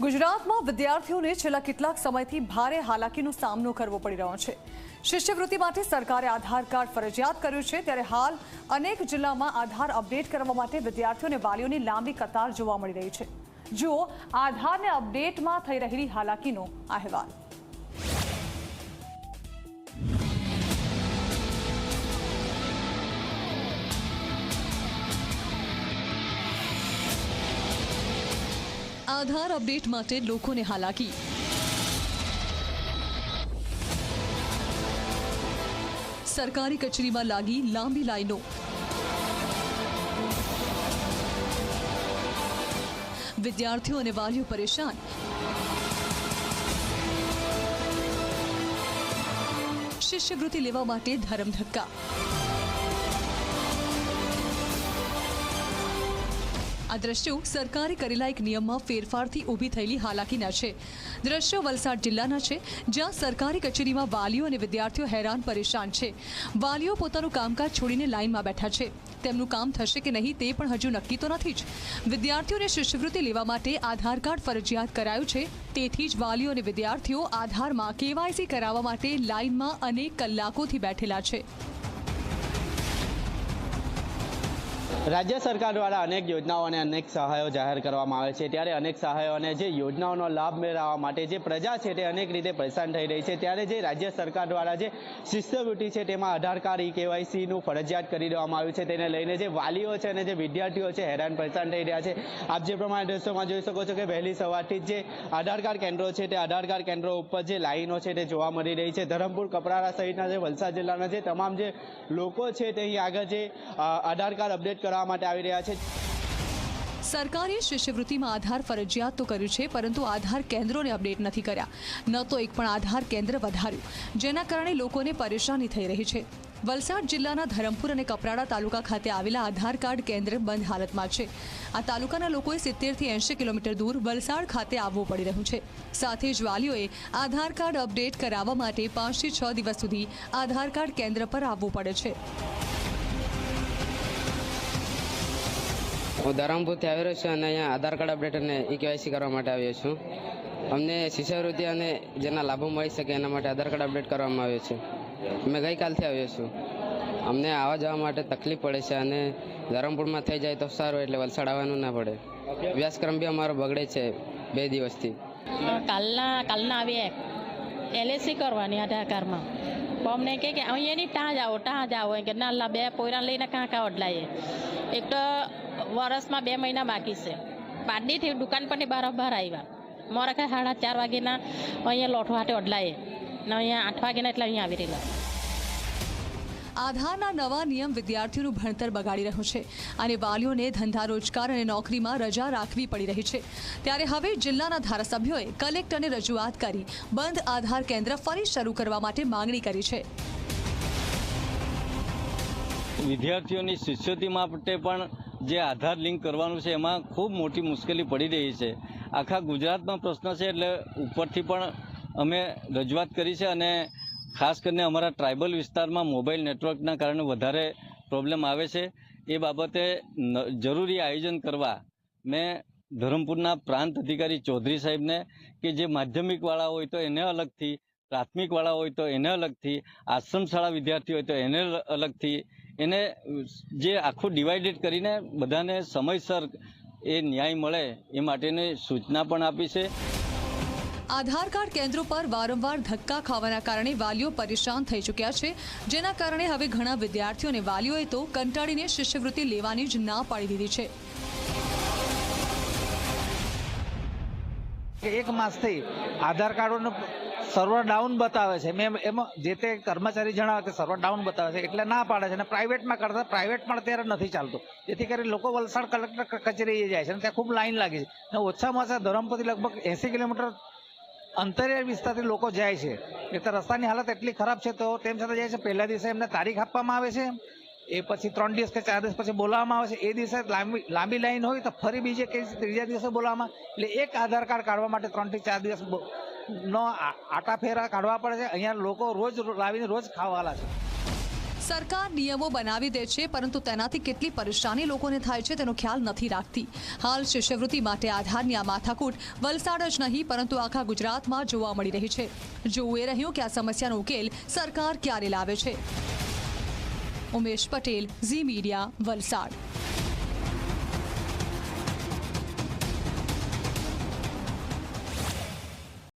ગુજરાતમાં વિદ્યાર્થીઓને છેલ્લા કેટલાક સમયથી ભારે હાલાકીનો સામનો કરવો પડી રહ્યો છે. શિષ્યવૃત્તિ માટે સરકારે આધાર કાર્ડ ફરજિયાત કર્યું છે, ત્યારે હાલ અનેક જિલ્લામાં આધાર અપડેટ કરવા માટે વિદ્યાર્થીઓ અને વાલીઓની લાંબી કતાર જોવા મળી રહી છે. જુઓ, આધારને અપડેટમાં થઈ રહેલી હાલાકીનો અહેવાલ. આધાર અપડેટ માટે લોકોને હાલાકી સરકારી કચેરીમાં લાગી લાંબી લાઈનો વિદ્યાર્થીઓ અને વાલીઓ પરેશાન શિષ્યવૃત્તિ લેવા માટે ધરમધક્કા આ દ્રશ્યો સરકારે કરેલા એક નિયમમાં ફેરફારથી ઊભી થયેલી હાલાકીના છે. દ્રશ્યો વલસાડ જિલ્લાના છે, જ્યાં સરકારી કચેરીમાં વાલીઓ અને વિદ્યાર્થીઓ હેરાન પરેશાન છે. વાલીઓ પોતાનું કામકાજ છોડીને લાઇનમાં બેઠા છે. તેમનું કામ થશે કે નહીં તે પણ હજુ નક્કી તો નથી જ. વિદ્યાર્થીઓને શિષ્યવૃત્તિ લેવા માટે આધાર કાર્ડ ફરજિયાત કરાયું છે, તેથી જ વાલીઓ અને વિદ્યાર્થીઓ આધારમાં કેવાયસી કરાવવા માટે લાઇનમાં અનેક કલાકોથી બેઠેલા છે. રાજ્ય સરકાર દ્વારા અનેક યોજનાઓ અને અનેક સહાયો જાહેર કરવામાં આવે છે. ત્યારે અનેક સહાયો અને જે યોજનાઓનો લાભ મેળવવા માટે જે પ્રજા છે તે અનેક રીતે પરેશાન થઈ રહી છે. ત્યારે જે રાજ્ય સરકાર દ્વારા જે શિષ્યવૃત્તિ છે તેમાં આધાર કાર્ડ, ઈ કેવાયસીનું ફરજિયાત કરી દેવામાં આવ્યું છે. તેને લઈને જે વાલીઓ છે અને જે વિદ્યાર્થીઓ છે હેરાન પરેશાન થઈ રહ્યા છે. આપ જે પ્રમાણે દ્રશ્યોમાં જોઈ શકો છો કે વહેલી સવારથી જ આધાર કાર્ડ કેન્દ્રો છે તે આધાર કાર્ડ કેન્દ્રો ઉપર જે લાઈનો છે તે જોવા મળી રહી છે. ધરમપુર, કપરાડા સહિતના જે વલસાડ જિલ્લાના જે તમામ જે લોકો છે તે અહીં આગળ જે આધાર કાર્ડ અપડેટ કરવા માટે આવી રહ્યા છે. સરકારે શિષ્યવૃત્તિમાં આધાર ફરજિયાત તો કર્યું છે, પરંતુ આધાર કેન્દ્રોને અપડેટ નથી કર્યા. ન તો એક પણ આધાર કેન્દ્ર વધાર્યું, જેના કારણે લોકોને પરેશાની થઈ રહી છે. વલસાડ જિલ્લાના ધરમપુર અને કપરાડા તાલુકા ખાતે આવેલા આધાર કાર્ડ કેન્દ્ર બંધ હાલતમાં છે. આ તાલુકાના લોકોએ સિત્તેરથી એંશી કિલોમીટર દૂર વલસાડ ખાતે આવવું પડી રહ્યું છે. સાથે જ વાલીઓએ આધાર કાર્ડ અપડેટ કરાવવા માટે પાંચથી છ દિવસ સુધી આધાર કાર્ડ કેન્દ્ર પર આવવું પડે છે. હું ધરમપુરથી આવી રહ્યો છું અને અહીંયા આધાર કાર્ડ અપડેટ અને ઈ કેવાયસી કરવા માટે આવ્યો છું. અમને શિષ્યવૃત્તિ અને જેના લાભો મળી શકે એના માટે આધાર કાર્ડ અપડેટ કરવામાં આવ્યો છે. અમે ગઈકાલથી આવ્યો છું. અમને આવવા જવા માટે તકલીફ પડે છે અને ધરમપુરમાં થઈ જાય તો સારું, એટલે વલસાડ આવવાનું ના પડે. અભ્યાસક્રમ બી અમારો બગડે છે બે દિવસથી. કાલના કાલના આવીએ એલએસી કરવાની આધાર કાર્ડમાં. અમને કહે કે અહીંયાની ત્યાં જાઓ ત્યાં જાઓ કે નાલા બે પોયરા લઈને કાં કાં ઓડલાઈએ એક તો વરસમાં બે મહિના બાકી છે. પાડીથી દુકાન પરની બહાર બહાર આવ્યા મોરા કાંઈ સાડા ચાર વાગ્યાના અહીંયા લોઠો હાટે અડલાએ ને અહીંયા આઠ વાગ્યાના એટલે અહીંયા આવી રહેલા. આધારના નવા નિયમ વિદ્યાર્થીઓનું ભણતર બગાડી રહ્યું છે અને વાલીઓને ધંધા રોજગાર અને નોકરીમાં રજા રાખવી પડી રહી છે. ત્યારે હવે જિલ્લાના ધારાસભ્યોએ કલેક્ટરને રજૂઆત કરી બંધ આધાર કેન્દ્ર ફરી શરૂ કરવા માટે માંગણી કરી છે. વિદ્યાર્થીઓની શિષ્યવૃત્તિ માટે પણ જે આધાર લિંક કરવાનું છે, એમાં ખૂબ મોટી મુશ્કેલી પડી રહી છે. આખા ગુજરાતમાં પ્રશ્ન છે, એટલે ઉપરથી પણ અમે રજૂઆત કરી છે અને ખાસ કરીને અમારા ટ્રાઇબલ વિસ્તારમાં મોબાઈલ નેટવર્કના કારણે વધારે પ્રોબ્લેમ આવે છે. એ બાબતે જરૂરી આયોજન કરવા મેં ધરમપુરના પ્રાંત અધિકારી ચૌધરી સાહેબને કે જે માધ્યમિકવાળા હોય તો એને અલગથી, પ્રાથમિકવાળા હોય તો એને અલગથી આશ્રમ શાળા વિદ્યાર્થી હોય તો એને અલગથી એને જે આખું ડિવાઇડેડ કરીને બધાને સમયસર એ ન્યાય મળે એ માટેની સૂચના પણ આપી છે. આધાર કાર્ડ કેન્દ્રો પર વારંવાર ધક્કા ખાવાના કારણે વાલીઓ પરેશાન થઈ ચૂક્યા છે. જેના કારણે હવે ઘણા વિદ્યાર્થીઓ અને વાલીઓએ તો કંટાળીને શિષ્યવૃત્તિ લેવાની જ ના પાડી દીધી છે. કે એક માસથી આધાર કાર્ડોનું સર્વર ડાઉન બતાવે છે. મેં એમાં જે તે કર્મચારી જણાવે કે સર્વર ડાઉન બતાવે છે, એટલે ના પાડે છે અને પ્રાઇવેટમાં કરતા પણ અત્યારે નથી ચાલતું. જેથી કરી લોકો વલસાડ કલેક્ટર કચેરીએ જાય છે અને ત્યાં ખૂબ લાઈન લાગી છે. અને ઓછામાં ઓછા ધરમપુરથી લગભગ એંસી કિલોમીટર અંતરિયાળ વિસ્તારથી લોકો જાય છે. એટલે રસ્તાની હાલત એટલી ખરાબ છે તો તેમ છતાં જાય છે. પહેલા દિવસે એમને તારીખ આપવામાં આવે છે. એ પછી ત્રણ દિવસ કે ચાર દિવસ પછી બોલાવવામાં આવે છે. એ દિવસે લાંબી લાંબી લાઈન હોય તો ફરી બીજે કે ત્રીજા દિવસે બોલાવવામાં એટલે એક આધાર કાર્ડ કાઢવા માટે ત્રણથી ચાર દિવસ નો આટા ફેરા કાઢવા પડે છે. અહીંયા લોકો રોજ લાવીને રોજ ખાવાલા છે. સરકાર નિયમો બનાવી દે છે, પરંતુ તેનાથી કેટલી પરેશાની લોકોને થાય છે તેનો ખ્યાલ નથી રાખતી. હાલ શિષ્યવૃત્તિ માટે આધારની આ માથાકૂટ વલસાડ જ નહીં, પરંતુ આખા ગુજરાતમાં જોવા મળી રહી છે. જોવું એ રહ્યું કે આ સમસ્યાનો ઉકેલ સરકાર ક્યારે લાવે છે. Umesh Patel, Zee media, Valsad.